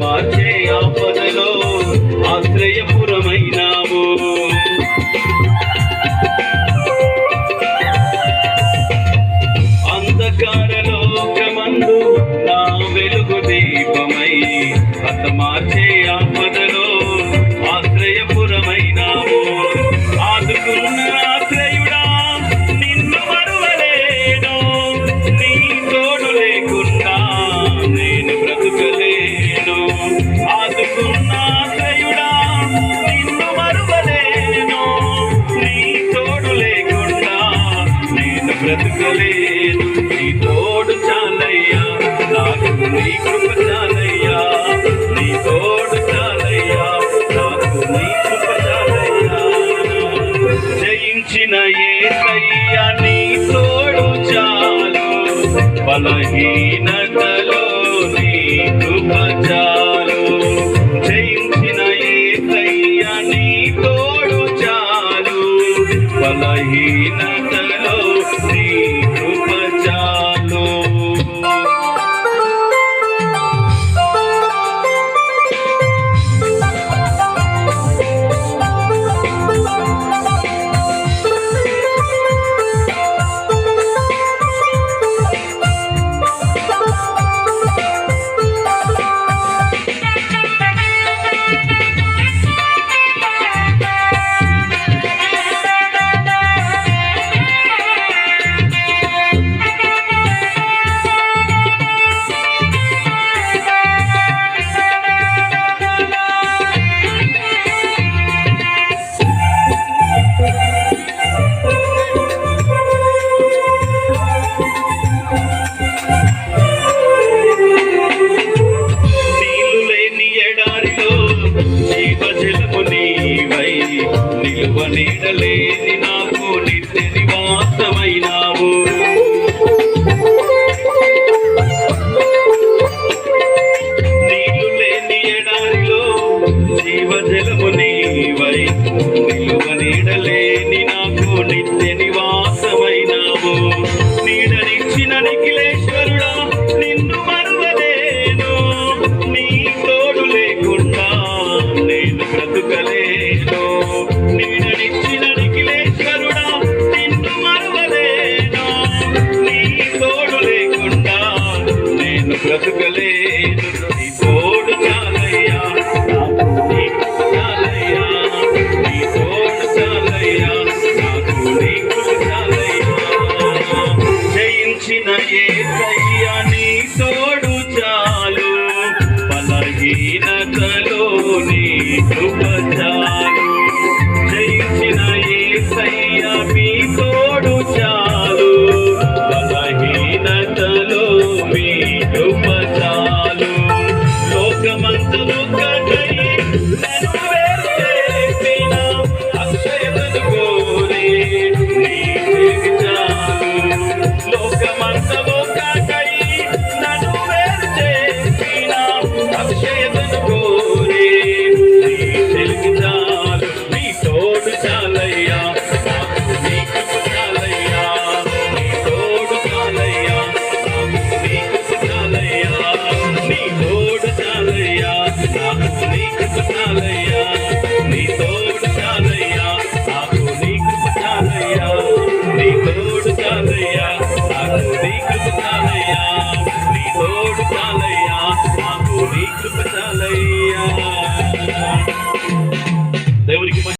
మార్చే ఆపదలో ఆశ్రయపురమైనావు. అంధకార లోకమందు నా వెలుగు దీపమై అత మార్చే ఏసయ్యా నీ తోడు చాలు. బలహీనతలో నీ కృప చాలు జయించిన ఏసయ్యా నీ తోడు చాలు. சிவனிடலே బ్రతుకలేను నీ తోడు చాలయ్యా నాకు నీకు చాలయ్యా నీ తోడు చాలయ్యా నాకు నీకు చాలయ్యా